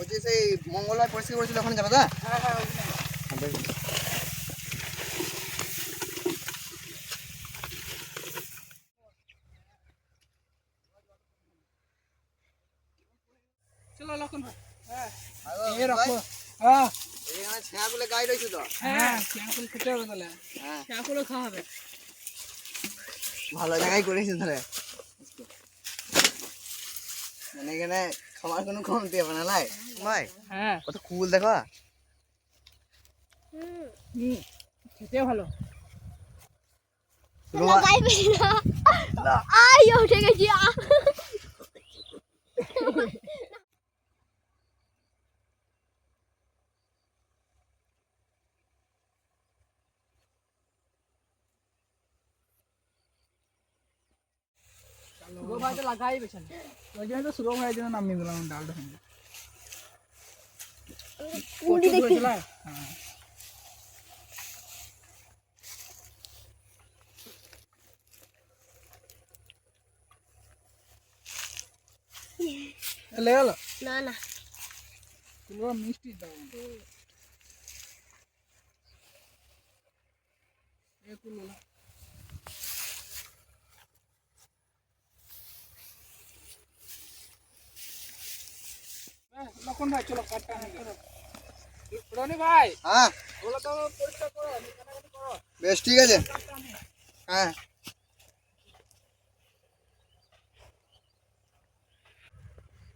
বলছি সেই মঙ্গলবার পরিষ্কার করেছিল ওখানে যাবে তো? হ্যাঁ হ্যাঁ চলো লক্ষণ ভাই। হ্যাঁ। এই রাখো। হ্যাঁ। এখানে ছেঁড়াগুলো গাই রয়েছে তো? হ্যাঁ খেতে হবে তাহলে। হ্যাঁ। শ্যামকুলও খাওয়া হবে। ভালো জায়গায় করেছি তাহলে। মানে এখানে খাবার কোনো কমতি হবে না লাই। ভাই হ্যাঁ। কত কুল দেখো? হুম খেতে ভালো। রোয়া না আই উঠে গেছি আ। সুরো ভাই তো লাগাই পেছনে ওই জন্য তো সুরো ভাইয়ের জন্য নামিয়ে দিলাম ডালটা সঙ্গে উড়ি দেখি হ্যাঁ লে গেল না না তুলো মিষ্টি দাও এ তুলো লক্ষণ ভাই চলো কাটটা রনি ভাই হ্যাঁ। ওগুলো তো পরিষ্কার করো করো। বেশ ঠিক আছে। হ্যাঁ।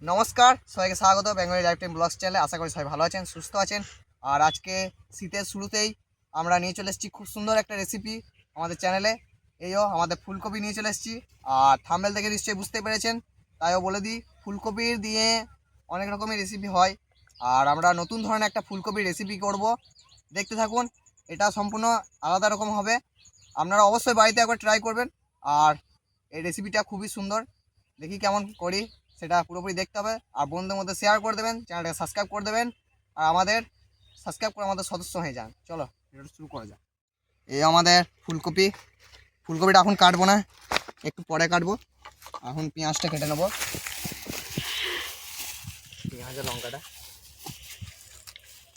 নমস্কার সবাইকে স্বাগত বেঙ্গলি লাইফ টাইম ব্লগস চ্যানেলে। আশা করি সবাই ভালো আছেন সুস্থ আছেন। আর আজকে শীতের শুরুতেই আমরা নিয়ে চলে এসেছি খুব সুন্দর একটা রেসিপি আমাদের চ্যানেলে। এইও আমাদের ফুলকপি নিয়ে চলে এসেছি। আর থাম্বেল থেকে নিশ্চয়ই বুঝতে পেরেছেন। তাইও বলে দিই ফুলকপির দিয়ে অনেক রকমের রেসিপি হয়। আর আমরা নতুন ধরনের একটা ফুলকপির রেসিপি করব। দেখতে থাকুন, এটা সম্পূর্ণ আলাদা রকম হবে। আপনারা অবশ্যই বাড়িতে একবার ট্রাই করবেন। আর এই রেসিপিটা খুবই সুন্দর। দেখি কেমন করি, সেটা পুরোপুরি দেখতে হবে। আর বন্ধুদের মধ্যে শেয়ার করে দেবেন চ্যানেলটাকে সাবস্ক্রাইব করে দেবেন। আর আমাদের সাবস্ক্রাইব করে আমাদের সদস্য হয়ে যান। চলো, এটা শুরু করা যাক। এই আমাদের ফুলকপি। ফুলকপিটা এখন কাটবো না, একটু পরে কাটবো। এখন পেঁয়াজটা কেটে নেব। আর লঙ্কাটা।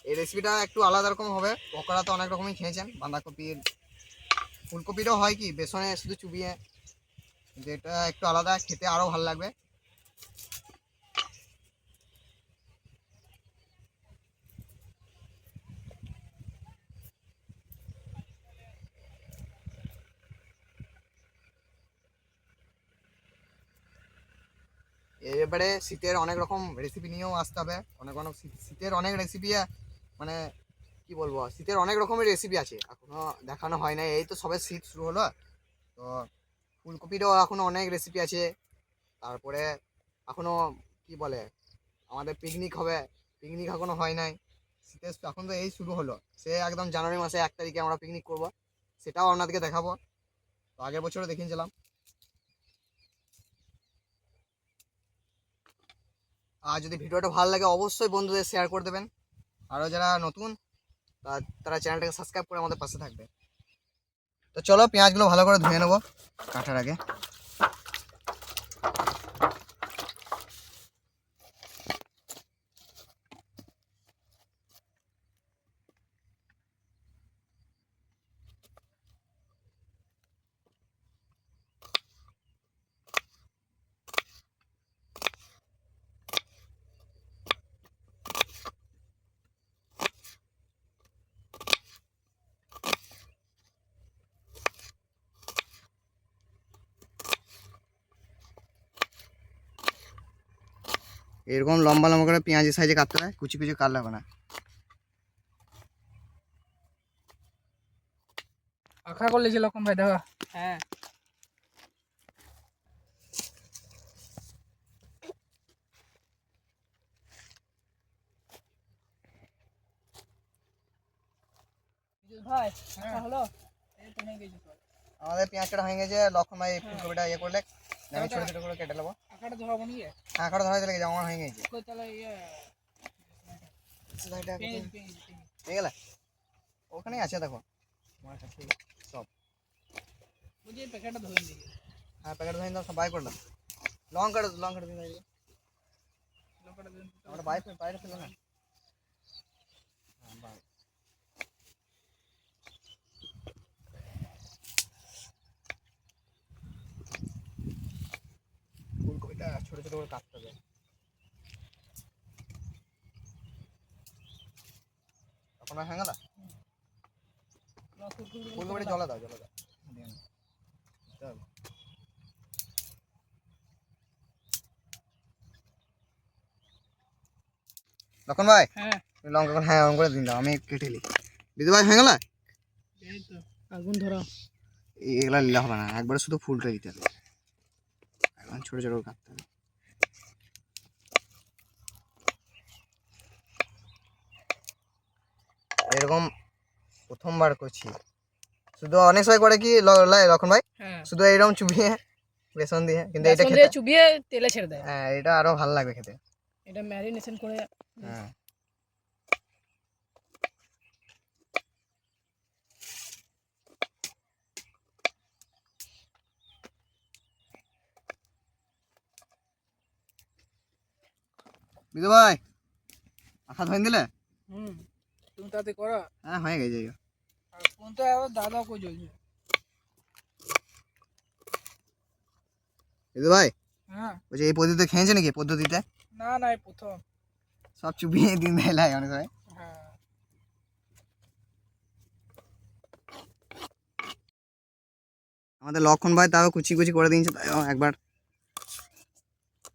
এই রেসিপিটা একটু আলাদা রকম হবে। পকোড়া তো অনেক রকমই খেয়েছেন। বাঁধাকপির ফুলকপিটাও হয় কি, বেসনে শুধু চুবিয়ে, যেটা একটু আলাদা, খেতে আরও ভালো লাগবে। এবারে শীতের অনেক রকম রেসিপি নিয়েও আসতে হবে। অনেক অনেক শীতের অনেক রেসিপি মানে কি বলব, শীতের অনেক রকমের রেসিপি আছে। এখনও দেখানো হয় না এই তো সবে শীত শুরু হলো। তো ফুলকপিরও এখনও অনেক রেসিপি আছে। তারপরে এখনও কি বলে, আমাদের পিকনিক হবে। পিকনিক এখনও হয় নাই। শীতের এখন তো এই শুরু হলো। সে একদম জানুয়ারি মাসে এক তারিখে আমরা পিকনিক করব। সেটাও আপনাদেরকে দেখাবো। তো আগের বছরও দেখিয়েছিলাম। আর যদি ভিডিওটা ভালো লাগে, অবশ্যই বন্ধুদের শেয়ার করে দেবেন। আরও যারা নতুন তারা চ্যানেলটাকে সাবস্ক্রাইব করে আমাদের পাশে থাকবে। তো চলো, পেঁয়াজগুলো ভালো করে ধুয়ে নেব কাটার আগে। এরকম লম্বা লম্বা করে পেঁয়াজের সাইজে কাটতে হবে কুচি কুচি কাটলে হবে না। আখা করলে যে লক্ষণ ভাই দেখো। হ্যাঁ। ভাই হলো? এই তো হয়ে গেছে আমাদের পেঁয়াজ কাটা হয়ে গেছে লক্ষণ ভাই ফুলকপিটা ইয়ে করলে আমি ছোটো ছোটো করে কেটে নেব। আখাটা ধরাবো নিয়ে হ্যাঁ কাটা ধরা চলে গেছে আমার হয়ে গেছে তো তাহলে ইয়ে সেটা পেঁয়াজ পেঁয়াজ পেঁয়াজ। হয়ে গেলে ওখানেই আছে দেখো আমার কাছে সব বুঝি এই প্যাকেটটা ধরে দিই হ্যাঁ প্যাকেট ধরে দাও সব বাই করে দাও লঙ্কাটা লঙ্কাটা দিন লঙ্কাটা দিন আমরা বাইরে বাইরে ফেলে না হ্যাঁ, ছোট করে কাটতে হবে। হ্যাঁ গেল ফুলকপিটা জলে দাও জলে দাও। লক্ষণ ভাই? হ্যাঁ। লঙ্কা করে হ্যাঁ করে দিন দাও আমি কেটে নিই। দিদি ভাই আগুন ধরা এগুলা নিলে হবে না একবারে শুধু ফুলটা দিতে হবে। এখন ছোটো ছোটো কাটতে হবে। এরকম প্রথমবার করছি। শুধু অনেক সময় করে কি লক্ষণ ভাই? হ্যাঁ। শুধু এইরকম চুবিয়ে বেসন দিয়ে কিন্তু এটা খেতে চুবিয়ে তেলে ছেড়ে দেয়। হ্যাঁ এটা আরও ভালো লাগবে খেতে। এটা ম্যারিনেশন করে হ্যাঁ। বিদু ভাই আখা ধরে দিলে? হুম। তুমি তাতে করো। হ্যাঁ হয়ে গেছে আর কোন তো আবার দাদা কই জ্বলছে বিদু ভাই হ্যাঁ। বলছি এই পদ্ধতিতে খেয়েছে নাকি? পদ্ধতিতে? না না এই প্রথম। সব চুপিয়ে দিন দেয় অনেক সময়। হ্যাঁ। আমাদের লক্ষণ ভাই তাও কুচি কুচি করে দিয়েছে তাই একবার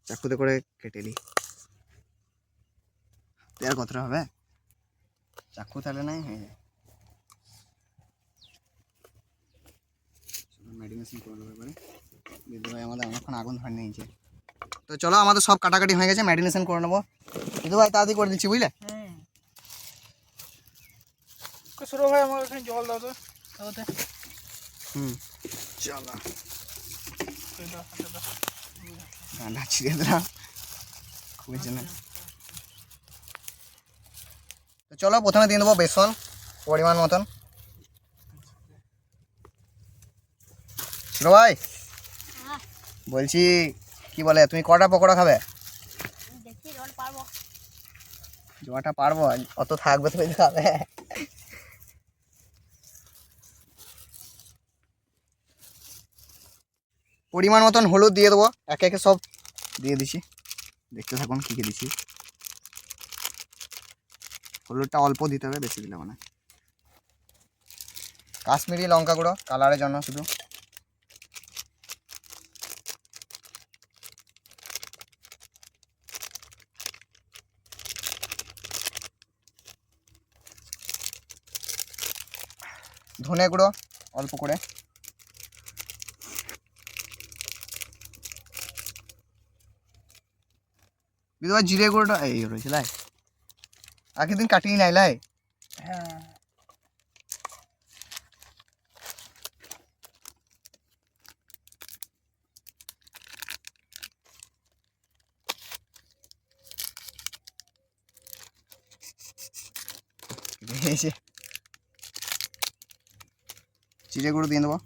চাকুতে করে কেটে নিই হাতে আর কতটা হবে? চাকু তাহলে নাই হয়ে যায় মেডিকেশন করে নেব এবারে দিদি ভাই আমাদের অনেকক্ষণ আগুন ধরে নিয়েছে তো চলো আমাদের সব কাটাকাটি হয়ে গেছে ম্যারিনেশন করে নেব দিদি ভাই তাড়াতাড়ি করে দিচ্ছি বুঝলে হুম তো সুরো ভাই আমার এখানে জল দাও তো তাতে হুম চলো এই দাও, এটা দাও। গান্ডা ছিঁড়ে দিলাম খুবই না তো চলো, প্রথমে দিয়ে দেবো বেসন, পরিমাণ মতন। ভাই, বলছি, কি বলে, তুমি কটা পকোড়া খাবে? জমাটা পারব, অত থাকবে তুমি খাবে। পরিমাণ মতন হলুদ দিয়ে দেবো, একে একে সব দিয়ে দিছি। দেখতে থাকুন কী কী দিছি। হলুদটা অল্প দিতে হবে, বেশি দিলে মানে কাশ্মীরি লঙ্কা গুঁড়ো, কালারের জন্য শুধু। ধনে গুঁড়ো, অল্প করে। বিধবা জিরে গুঁড়োটা, এই রয়েছে, লাই। আগের দিন কাটিয়ে নাই লাই হ্যাঁ এই যে জিরে গুঁড়ো দিয়ে দেবো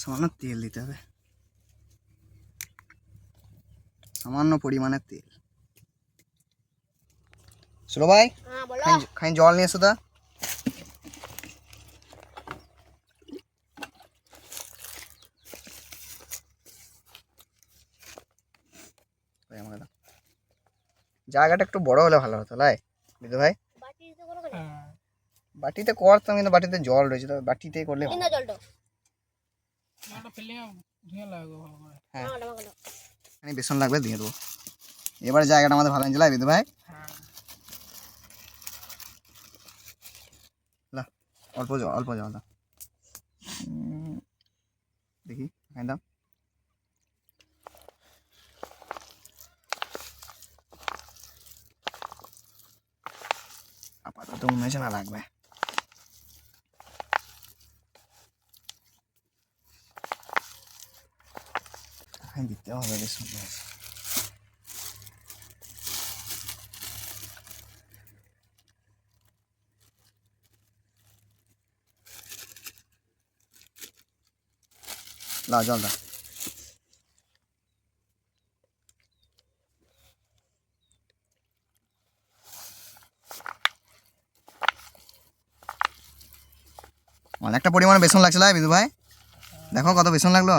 সামান্য তেল দিতে হবে। সামান্য পরিমাণে তেল। সুলো ভাই হ্যাঁ খাই জল নিয়ে এসো তা। দাও। জায়গাটা একটু বড় হলে ভালো হতো লাই। বিদু ভাই? বাটি দিতে কোনো হ্যাঁ। বাটিতে করতাম কিন্তু বাটিতে জল রয়েছে তো বাটিতে করলে ভালো। না জলটা জলটা ফেলে ধুয়ে লাগবে ভালো করে হ্যাঁ আমাকে আমাকে দাও এখানে বেসন লাগবে দিয়ে দেবো এবার জায়গাটা আমাদের ভালো লাগছে লাই বিদু ভাই হ্যাঁ লা অল্প জল অল্প জল দাও উম, দেখি এখানে দাও আপাতত মনে হচ্ছে না লাগবে দিতে হবে বেশ না জল দা অনেকটা পরিমাণে বেসন লাগছে ভাই দেখো কত বেসন লাগল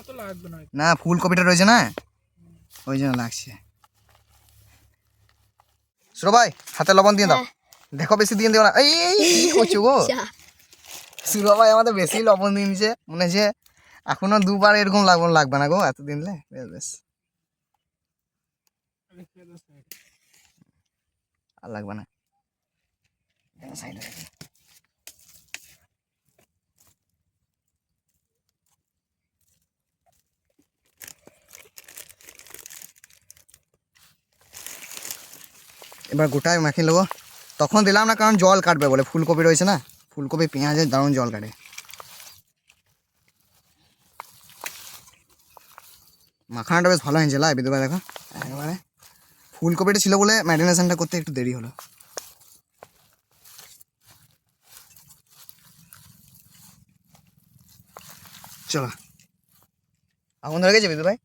না তো লাগবে না না ফুলকপিটা রয়েছে না? ওই জন্য লাগছে। সুরো ভাই হাতে লবণ দিয়ে দাও। দেখো বেশি দিয়ে দিও না। এই কি করছ গো? আচ্ছা সুরো ভাই আমাদের বেশি লবণ দিয়ে নিছে মনে হচ্ছে এখনও দুবার এরকম লবণ লাগবে না গো এত দিনলে বেশ বেশ। আর লাগবে না। সাইডে এবার গোটায় মাখিয়ে নেব। তখন দিলাম না, কারণ জল কাটবে বলে। ফুলকপি রয়েছে না, ফুলকপি, পেঁয়াজের দারুণ জল কাটে। মাখানাটা বেশ ভালো হয়েছে, লাই বিধবা দেখো। একেবারে। ফুলকপিটা ছিল বলে ম্যারিনেশনটা করতে একটু দেরি হলো। চলো। আগুন ধরে গেছে বিধু ভাই?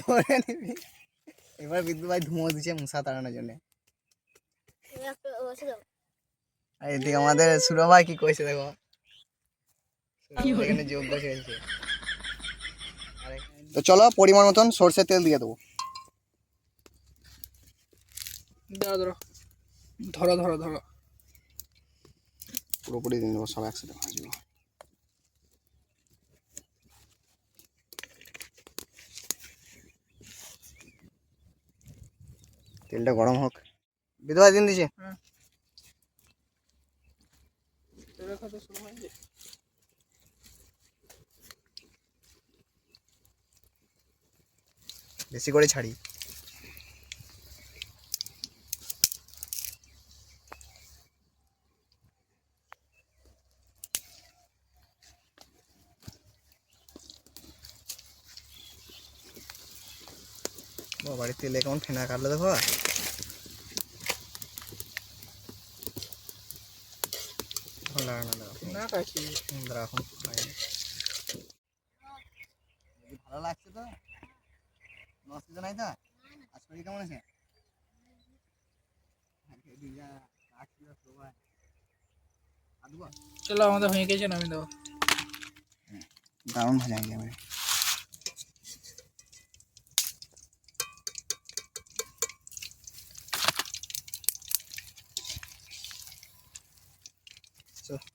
ধরে নিবি। এবার বিদ্যুৎ ভাই ধুমো দিচ্ছে মশা তাড়ানোর জন্য। আর এদিকে আমাদের সুরা ভাই কি কইছে দেখো? এখানে যোগ বসে গেছে তো চলো পরিমাণ মতন সর্ষের তেল দিয়ে দেবো। দাও ধরো। ধরো ধরো ধরো। পুরোপুরি দিয়ে দেবো সব একসাথে ভাজবো। তেলটা গরম হোক। বিধবা দিন দিছে? বেশি করে ছাড়ি। বাড়ির তেলে কেমন ফেনা কাটলো দেখো। এখন লাগা না দাঁড়াও। না কাছি হুম, দাঁড়াও, এখন ভালো লাগছে তো? অসুবিধা নাই তো? আজ শরীর কেমন আছে চলো আমাদের হয়ে গেছে নামি দাও। দারুণ ভাজা হয়ে যাবে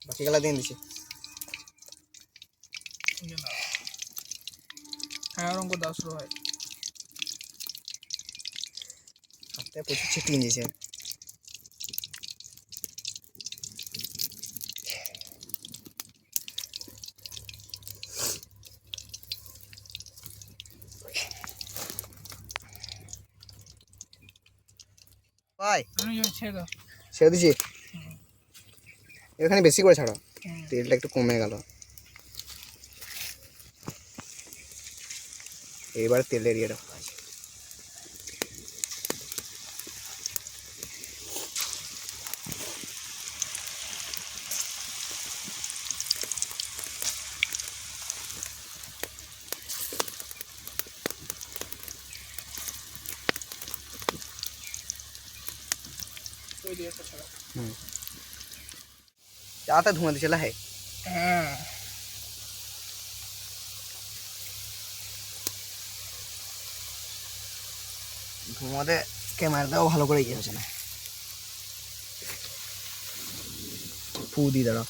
বাকি গেলা দিয়ে দিছি হ্যাঁ দাও হাতে প্রচুর ছিটিয়ে দিয়েছে। ভাই ছেড়ে দিছি এখানে বেশি করে ছাড়ো। তেলটা একটু কমে গেল। এবার তেলের ইয়েটা আছে দিয়ে ছাড়া চাটা ধুঁয়া দিছিল হ্যাঁ। হ্যাঁ ক্যামেরাটাও ভালো করে ইয়ে হচ্ছে না। ফু দি দাঁড়াও।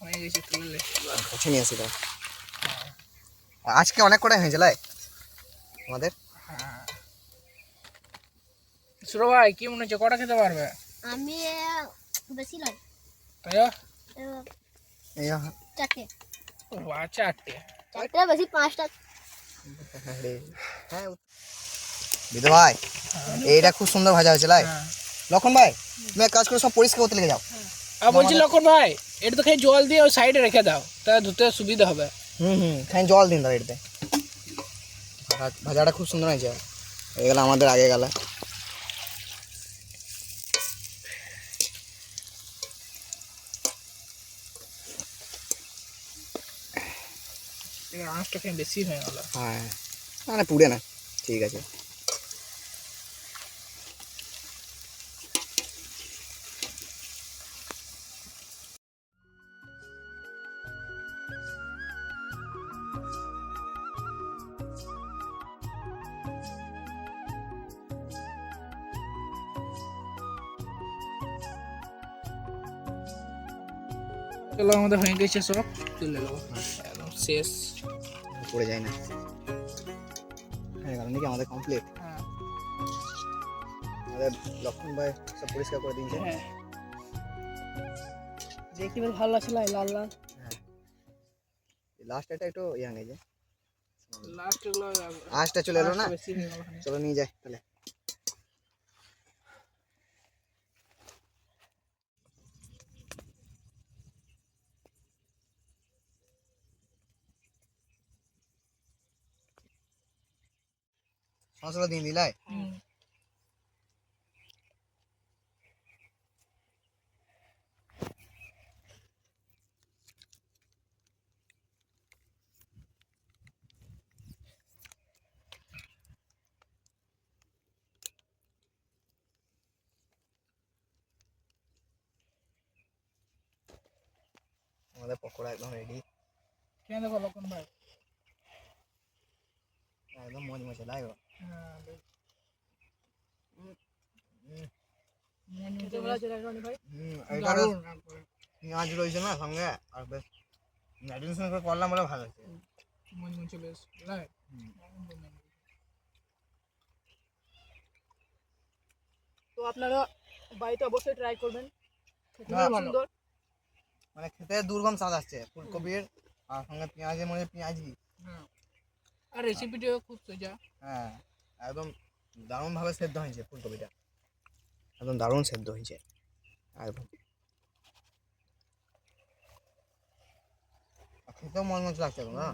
হয়ে গেছে তুললে কাছে নিয়ে আসি দাও আজকে অনেক কটাই হয়েছে লাই? আমাদের হ্যাঁ। শুরু ভাই কি মনে হচ্ছে? কটা খেতে পারবে? আমি আহ, বেশি নয়। তাই আহ, এই চারটে। ও চারটে। চারটে বেশি পাঁচটা। হ্যাঁ বিধু ভাই এইটা খুব সুন্দর ভাজা হয়েছে লাই। হ্যাঁ। লক্ষণ ভাই তুমি এক কাজ করে সব পরিষ্কার করতে লেগে যাও। আর বলছি লক্ষণ ভাই এটা তো খেয়ে জল দিয়ে ওই সাইডে রেখে দাও তাহলে ধুতে সুবিধা হবে। হুম হুম খাই জল দিন দাও এটাতে ভা- ভাজাটা খুব সুন্দর হয়েছে। হয়ে গেল আমাদের আগে গেল। এবার আঁচটা খেয়ে বেশি হয়ে গেল? হ্যাঁ। না না পুড়ে না। ঠিক আছে। চলো আমাদের হয়ে গেছে সব। তুলে নেব একদম শেষ। পড়ে যায় না। হয়ে গেল নাকি আমাদের কমপ্লিট হ্যাঁ। আমাদের লক্ষণ ভাই সব পরিষ্কার করে দিয়েছে। হ্যাঁ। দেখতে বেশ ভালো লাগছিল লাল লাল। হ্যাঁ। লাস্ট এটা একটু ইয়াং এই যে লাস্ট চলে এলো না? হয়ে। চলো নিয়ে যাই তাহলে মশলা দিয়ে দিলাই হুম। আমাদের পকোড়া একদম রেডি খেয়ে দেখো লক্ষণ ভাই একদম মজ মজা লাগবে পেঁয়াজ রয়েছে না সঙ্গে আর বেশ করে করলাম বলে ভালো লাগে তো আপনারা বাড়িতে অবশ্যই ট্রাই করবেন। সুন্দর মানে খেতে দুর্গম স্বাদ আসছে ফুলকপির আর সঙ্গে পেঁয়াজের মধ্যে পেঁয়াজি হ্যাঁ আর রেসিপিটিও খুব সোজা। হ্যাঁ একদম দারুণভাবে সেদ্ধ হয়েছে ফুলকপিটা। একদম দারুণ সেদ্ধ হয়েছে। একদম। খেতেও মন মতো লাগছে না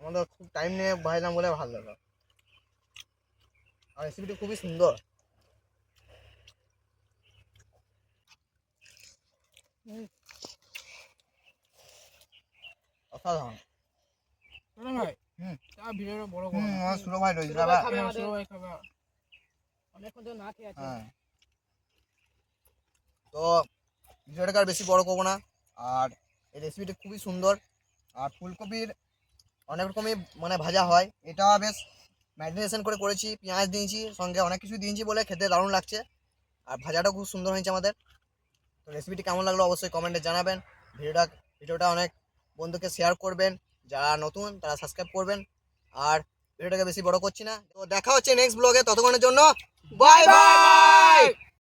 আমাদের খুব টাইম নিয়ে ভাজলাম বলে ভালো লাগল। আর রেসিপিটি খুবই সুন্দর। অসাধারণ। ভাই? হুম। ভিডিওটা বড় হুম আমার সুরো ভাই রয়েছে দাদা ভাই খাবে, হ্যাঁ, সুরো ভাই খাবে। অনেকক্ষণ ধরে না খেয়ে আছে। হ্যাঁ। তো ভিডিওটাকে আর বেশি বড় করব না। আর এই রেসিপিটা খুবই সুন্দর। আর ফুলকপির অনেক রকমই মানে ভাজা হয়। এটা বেশ ম্যারিনেশন করে করেছি পেঁয়াজ দিয়েছি সঙ্গে অনেক কিছু দিয়েছি বলে খেতে দারুণ লাগছে। আর ভাজাটাও খুব সুন্দর হয়েছে আমাদের। তো রেসিপিটি কেমন লাগল অবশ্যই কমেন্টে জানাবেন। ভিডিওটা ভিডিওটা অনেক বন্ধুকে শেয়ার করবেন, যারা নতুন তারা সাবস্ক্রাইব করবেন। আর ভিডিওটাকে বেশি বড় করছি না। তো দেখা হচ্ছে নেক্সট ব্লগে ততক্ষণের জন্য বাই বাই